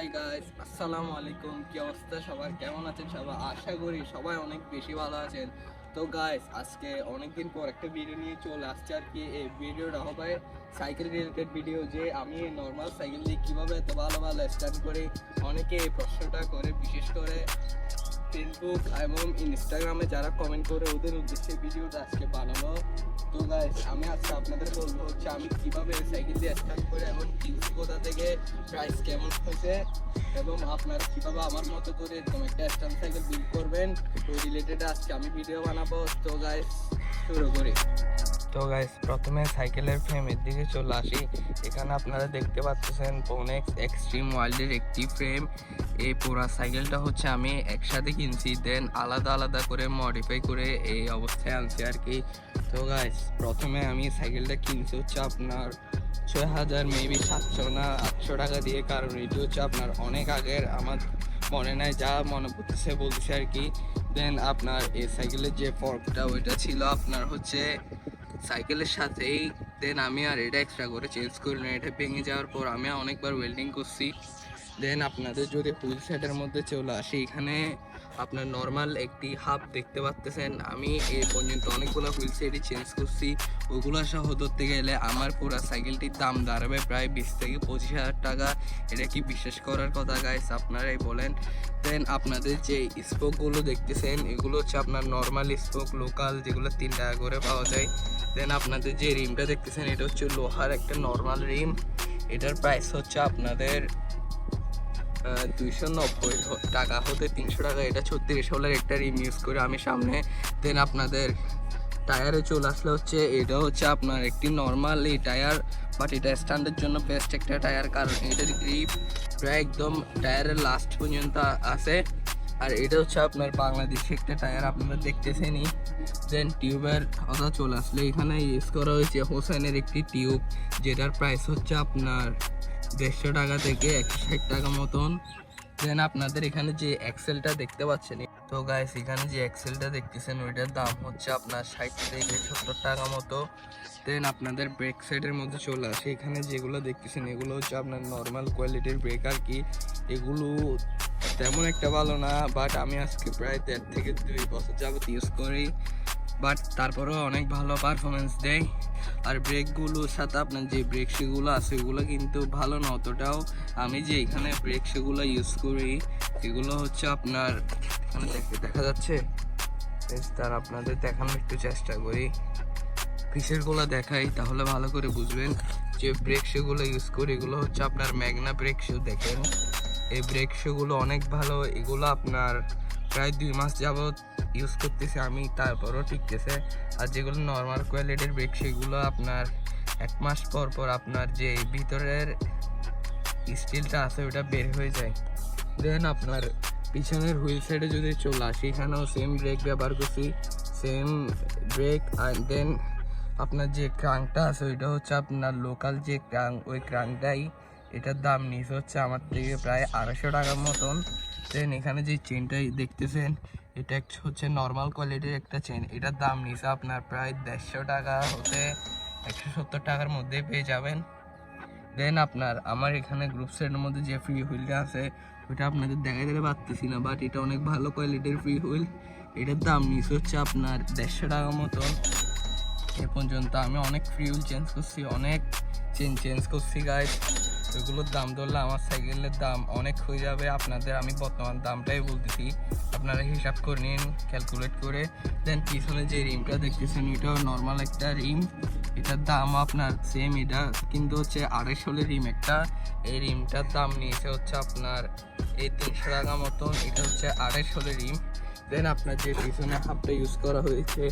Hi guys আসসালামু আলাইকুম। কি অবস্থা সবার? কেমন আছেন সবাই? আশা করি সবাই অনেক বেশি ভালো আছেন। তো গাইস আজকে অনেকদিন পর একটা ভিডিও নিয়ে চলে আসছে আর কি। এই ভিডিওটা হবে সাইকেল রিলেটেড ভিডিও যে আমি নর্মাল সাইকেল দিয়ে কীভাবে এত ভালো ভালো স্টার্ট করে, অনেকে এই প্রশ্নটা করে, বিশেষ করে ফেসবুক এবং ইনস্টাগ্রামে যারা কমেন্ট করে, ওদের উদ্দেশ্যে ভিডিওটা আজকে বানানো তো গাইস আমি আজকে আপনাদের বলব হচ্ছে আমি কীভাবে সাইকেল দিয়ে স্টার্ট করে এবং কিনছি কোথা থেকে প্রাইস কেমন হয়েছে এবং আপনারা কীভাবে আমার মতো করে এরকম একটা স্ট্যান্ড সাইকেল বিল করবেন, তো রিলেটেড আজকে আমি ভিডিও বানাবো। তো গাইস শুরু করি। তো গাইস প্রথমে সাইকেলের ফ্রেমের দিকে চলে আসি। এখানে আপনারা দেখতে পাচ্ছেন পোনেক্স এক্সট্রিম ওয়ার্ল্ডের একটি ফ্রেম এই পুরো সাইকেলটা হচ্ছে আমি একসাথে কিনছি দেন আলাদা আলাদা করে মডিফাই করে এই অবস্থায় আনছি আর কি। তো গাইস প্রথমে আমি সাইকেলটা কিনছি হচ্ছে আপনার ছয় হাজার মেবি সাতশো না আটশো টাকা দিয়ে, কারণ এটি হচ্ছে আপনার অনেক আগের, আমার মনে নাই, যা মনে পড়তেছে বলতেছে আর কি। দেন আপনার এই সাইকেলের যে ফর্কটা ওইটা ছিল আপনার হচ্ছে সাইকেলের সাথেই। দেন আমি আর এটা এক্সট্রা করে চেঞ্জ করি না এটা ভেঙে যাওয়ার পর আমি অনেকবার ওয়েল্ডিং করছি। দেন আপনাদের যদি হুইল সেটের মধ্যে চলে আসি, এখানে আপনার নর্মাল একটি হাফ দেখতে পাচ্তেছেন। আমি এ পর্যন্ত অনেকগুলো হুইল সেটই চেঞ্জ করছি। ওগুলো সহ ধরতে গেলে আমার পুরো সাইকেলটির দাম দাঁড়াবে প্রায় বিশ থেকে পঁচিশ হাজার টাকা। এটা কি বিশ্বাস করার কথা গাইস আপনারাই বলেন। দেন আপনাদের যে স্পোকগুলো দেখতেছেন, এগুলো হচ্ছে আপনার নর্মাল স্পোক লোকাল যেগুলো তিন টাকা করে পাওয়া যায়। দেন আপনাদের যে রিমটা দেখতেছেন, এটা হচ্ছে লোহার একটা নর্মাল রিম এটার প্রাইস হচ্ছে আপনাদের দুইশো নব্বই টাকা হতে তিনশো টাকা, এটা ছত্রিশ হলের একটা রিম ইউজ করে আমি সামনে। দেন আপনাদের টায়ারে চলে আসলে হচ্ছে, এটা হচ্ছে আপনার একটি নর্মাল এই টায়ার বাট এটা স্ট্যান্ডের জন্য বেস্ট একটা টায়ার কারণ এটার গ্রিপ প্রায় একদম টায়ারের লাস্ট পর্যন্ত আছে। আর এটা হচ্ছে আপনার বাংলাদেশি একটা টায়ার আপনারা দেখতেছেনই। দেন টিউবের কথা চলে আসলে, এখানে ইউজ করা হয়েছে হোসেনের একটি টিউব যেটার প্রাইস হচ্ছে আপনার দেড়শো টাকা থেকে একশো ষাট টাকা মতন। দেন আপনাদের এখানে যে এক্সেলটা দেখতে পাচ্ছেন, তো গাইস এখানে যে এক্সেলটা দেখতেছেন, ওইটার দাম হচ্ছে আপনার ষাট থেকে সত্তর টাকা মতো। দেন আপনাদের ব্রেক সাইডের মধ্যে চলে আসে। এখানে যেগুলো দেখতেছেন, এগুলো হচ্ছে আপনার নর্মাল কোয়ালিটির ব্রেক আর কি। এগুলো তেমন একটা ভালো না বাট আমি আজকে প্রায় দেড় থেকে দুই বছর যাবত ইউজ করি। বাট তারপরেও অনেক ভালো পারফরমেন্স দেয়। আর ব্রেকগুলোর সাথে আপনার যে ব্রেক সেগুলো আছে ওগুলো কিন্তু ভালো না, অতটাও আমি যে এখানে ব্রেক সেগুলো ইউজ করি, এগুলো হচ্ছে আপনার এখানে দেখ- যাচ্ছে? তার আপনাদের দেখানোর একটু চেষ্টা করি। পিসেরগুলো দেখাই, তাহলে ভালো করে বুঝবেন যে ব্রেক সেগুলো ইউজ করি, এগুলো হচ্ছে আপনার ম্যাগনা ব্রেক শু দেখেন। এই ব্রেক শুগুলো অনেক ভালো, এগুলো আপনার প্রায় দুই মাস যাবত ইউজ করতেছি আমি, তারপরও টিকতেছে। আর যেগুলো নর্মাল কোয়ালিটির ব্রেক সেগুলো আপনার এক মাস পর পর আপনার যে ভিতরের স্টিলটা আছে ওটা বের হয়ে যায়। দেন আপনার পিছনের হুইল সাইডে যদি চলে আসি, এখানেও সেম ব্রেক ব্যবহার করছি সেম ব্রেক আর দেন আপনার যে ক্রাঙ্কটা আছে, ওইটা হচ্ছে আপনার লোকাল যে ক্রাঙ্ক ওই ক্রাঙ্কটাই এটার দাম নিচে হচ্ছে আমার থেকে প্রায় আড়াইশো টাকার মতন। দেন এখানে যে চেনটাই দেখতেছেন, এটা হচ্ছে নর্মাল কোয়ালিটির একটা চেন এটার দাম নিচে আপনার প্রায় দেড়শো টাকা হতে একশো সত্তর টাকার মধ্যে পেয়ে যাবেন। দেন আপনার আমার এখানে গ্রুপ সেটের মধ্যে যে ফ্রি হুইলটা আছে, ওইটা আপনাদের দেখা দিতে পারতেছি না বাট এটা অনেক ভালো কোয়ালিটির ফ্রি হুইল এটার দাম নিচে হচ্ছে আপনার দেড়শো টাকা মতন। এ পর্যন্ত আমি অনেক ফ্রি হুইল চেঞ্জ করছি, অনেক চেন চেঞ্জ করছি গাইজ ওইগুলোর দাম ধরলে আমার সাইকেলের দাম অনেক হয়ে যাবে। আপনাদের আমি বর্তমান দামটাই বলতেছি। আপনারা হিসাব করে নিন ক্যালকুলেট করে। দেন পিছনে যে রিমটা দেখতেছেন, এটাও নর্মাল একটা রিম। এটার দাম আপনার সেম এটা কিন্তু হচ্ছে আড়াইশোলের রিম একটা। এই রিমটার দাম নিয়েছে হচ্ছে আপনার এই তিনশো টাকা মতন, এটা হচ্ছে আড়াইশোলের রিম। দেন আপনার যে পিছনে হাফটা ইউজ করা হয়েছে,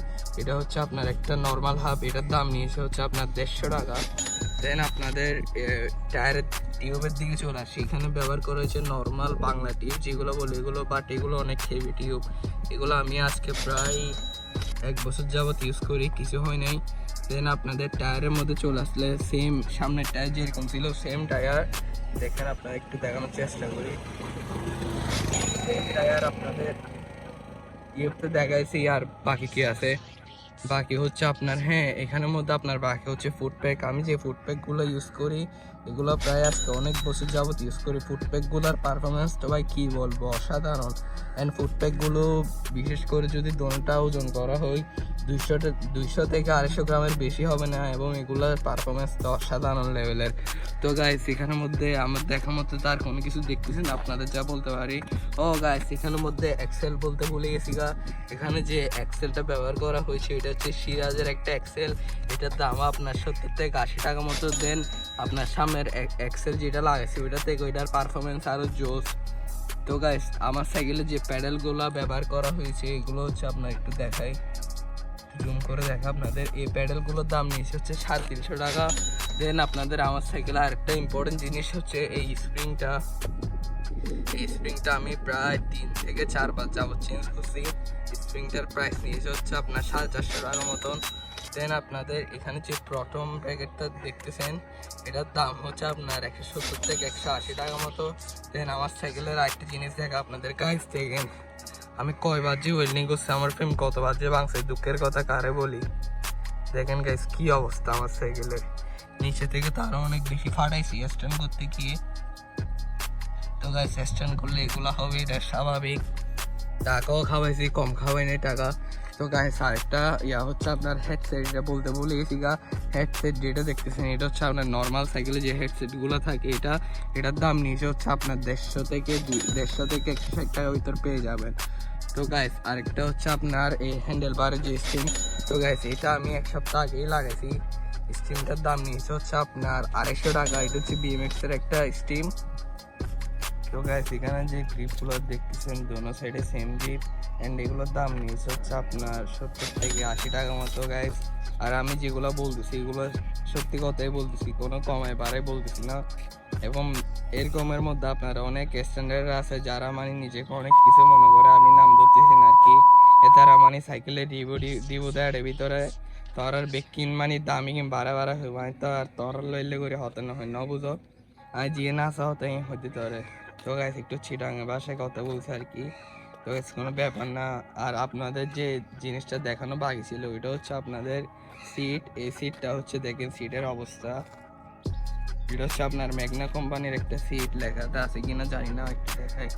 এটা হচ্ছে আপনার একটা নর্মাল হাফ, এটার দাম নিয়েছে হচ্ছে আপনার দেড়শো টাকা। দেন আপনাদের টায়ারের টিউবের দিকে চলে আসি। এখানে ব্যবহার করা হয়েছে নর্মাল বাংলা টিউব যেগুলো বলে এগুলো বাট এগুলো অনেক হেভি টিউব এগুলো আমি আজকে প্রায় এক বছর যাবত ইউজ করি, কিছু হয় নাই। দেন আপনাদের টায়ারের মধ্যে চলে আসলে সেম সামনের টায়ার যেরকম ছিল সেম টায়ার দেখেন আপনারা একটু দেখানোর চেষ্টা করি। টায়ার আপনাদের ইউতে দেখাইছি আর বাকি কি আছে? বাকি হচ্ছে আপনার হ্যাঁ এখানের মধ্যে আপনার বাকি হচ্ছে ফুড প্যাক আমি যে ফুড প্যাকগুলো ইউজ করি, এগুলো প্রায় আজকে অনেক বছর যাবত ইউজ করি। ফুড প্যাকগুলোর তো ভাই কী বলব? অসাধারণ। অ্যান্ড ফুড প্যাকগুলো বিশেষ করে যদি দোনটা ওজন করা হয় দুইশো দুইশো থেকে আড়াইশো গ্রামের বেশি হবে না এবং এগুলোর পারফরমেন্সটা অসাধারণ লেভেলের তো গাইস এখানের মধ্যে আমার দেখার মতো তার কোনো কিছু দেখতেছেন আপনাদের যা বলতে পারি। ও গাইস এখানের মধ্যে এক্সেল বলতে ভুলে গেছি গা। এখানে যে এক্সেলটা ব্যবহার করা হয়েছে, এটা হচ্ছে সিরাজের একটা এক্সেল এটার দাম আপনার সত্তর থেকে আশি টাকা মতো। দেন আপনার সামনের এক্সেল যেটা লাগাইছে, ওইটা থেকে ওইটার পারফরমেন্স আরও জোস তো গাইস আমার সাইকেলে যে প্যাডেলগুলো ব্যবহার করা হয়েছে, এগুলো হচ্ছে আপনার একটু দেখাই। জুম করে দেখা আপনাদের এই প্যাডেলগুলোর দাম নিয়েছে হচ্ছে সাড়ে তিনশো টাকা। দেন আপনাদের আমার সাইকেলে আরেকটা ইম্পর্টেন্ট জিনিস হচ্ছে এই স্প্রিংটা এই স্প্রিংটা আমি প্রায় তিন থেকে চারবার যাবত চেঞ্জ করছি। স্প্রিংটার প্রাইস নিয়েছে হচ্ছে আপনার সাড়ে চারশো টাকার মতন। দেন আপনাদের এখানে যে প্রথম প্যাকেটটা দেখতেছেন, এটার দাম হচ্ছে আপনার একশো সত্তর থেকে একশো আশি টাকা মতো। দেন আমার সাইকেলের আরেকটা জিনিস দেখা আপনাদের গাইজ দেখেন। আমি কয়বার যে ওয়েল্ডিং করছি আমার ফ্রেম কতবার যে ভাঙছে, দুঃখের কথা কারে বলি? দেখেন গাইস কি অবস্থা আমার সাইকেলের নিচে থেকে তো আরও অনেক বেশি ফাটাইছি, স্ট্যান্ড করতে গিয়ে। তো গাইস স্ট্যান্ড করলে এগুলো হবে, এটা স্বাভাবিক। টাকাও খাওয়াইছি, কম খাওয়াই নাই টাকা। তো গাইস আরেকটা ইয়া হচ্ছে আপনার হেডসেট এটা বলতে ভুলে গেছি গা। হেডসেট যেটা দেখতেছেন, এটা হচ্ছে আপনার নর্মাল সাইকেলে যে হেডসেটগুলো থাকে, এটা, এটার দাম নিচে হচ্ছে আপনার দেড়শো থেকে দেড়শো থেকে একশো ষাট টাকার ভিতর পেয়ে যাবেন। তো গাইস আরেকটা হচ্ছে আপনার এই হ্যান্ডেল বারের যে স্টিম তো গাইস এটা আমি এক সপ্তাহ আগেই লাগাইছি। স্টিমটার দাম নিয়েছে হচ্ছে আপনার আড়াইশো টাকা। এটা হচ্ছে বিএমএক্স এর একটা স্টিম তো গাইস এখানে যে গ্রিপগুলো দেখতেছেন, দোনো সাইডে সেম গ্রিপ অ্যান্ড এগুলোর দাম নিয়েছে হচ্ছে আপনার সত্তর থেকে আশি টাকা মতো গাইস আর আমি যেগুলো বলতেছি, এগুলো সত্যি কথাই বলতেছি, কোনো কমায় বাড়াই বলতেছি না। এবং এরকমের মধ্যে আপনার অনেক স্ট্যান্ডার্ড আছে, যারা মানে নিজেকে অনেক কিছু মনে করে। আমি নাম ধরতেছি না আর কি। তারা মানে সাইকেলে ডিবো ডিবো দেয় ভিতরে। তোর আর বেকিন মানে দামি কিন বাড়া বাড়া হয় মানে তো আর তোর লইলে করে হতে না হয়, ন বুঝো? আর জিয়ে না আসা হতে হতে তোরে তো গাইস একটু চিটাঙ্গে বাসায় কথা বলছে আর কি। তো কোনো ব্যাপার না। আর আপনাদের যে জিনিসটা দেখানো বাকি ছিল, ওইটা হচ্ছে আপনাদের সিট এই সিটটা হচ্ছে দেখেন সিটের অবস্থা। এটা হচ্ছে আপনার ম্যাগনা কোম্পানির একটা সিট লেখাটা আছে কিনা জানি না, একটু দেখাই।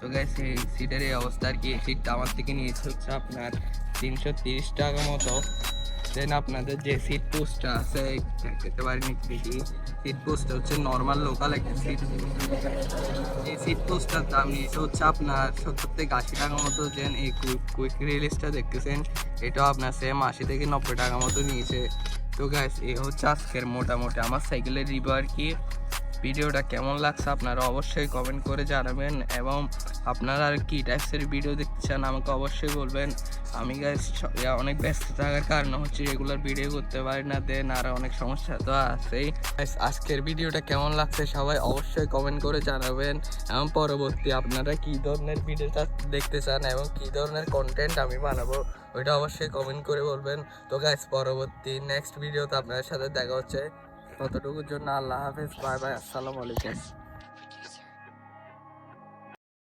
তো গাইস এই সিটের এই অবস্থা আর কি, এই সিটটা আমার থেকে নিয়েছে হচ্ছে আপনার তিনশো তিরিশ টাকা মতো। দেন আপনাদের যে সিট পোস্টটা আছে, দেখতে পারেন বেশি সিট পোস্টটা হচ্ছে নর্মাল লোকাল একটা সিট এই সিট পোস্টটার দাম নিয়েছে হচ্ছে আপনার সত্তর থেকে আশি টাকা মতো। দেন এই কুইক রিলিজটা দেখতেছেন, এটাও আপনার সেম আশি থেকে নব্বই টাকা মতো নিয়েছে। তো গাইস এ হচ্ছে আজকের মোটামুটি আমার সাইকেলের রিভার কি? ভিডিওটা কেমন লাগছে আপনারা অবশ্যই কমেন্ট করে জানাবেন এবং আপনারা আর কি টাইপসের ভিডিও দেখতে চান আমাকে অবশ্যই বলবেন। আমি গাইস অনেক ব্যস্ত থাকার কারণে হচ্ছে রেগুলার ভিডিও করতে পারি না দেন আর অনেক সমস্যা তো আছেই। আজকের ভিডিওটা কেমন লাগছে সবাই অবশ্যই কমেন্ট করে জানাবেন এবং পরবর্তী আপনারা কি ধরনের ভিডিওটা দেখতে চান এবং কি ধরনের কন্টেন্ট আমি বানাবো, ওইটা অবশ্যই কমেন্ট করে বলবেন। তো গাইস পরবর্তী নেক্সট ভিডিওতে আপনাদের সাথে দেখা হচ্ছে। ততটুকুর জন্য আল্লাহ হাফেজ বাই বাই আসসালামু আলাইকুম।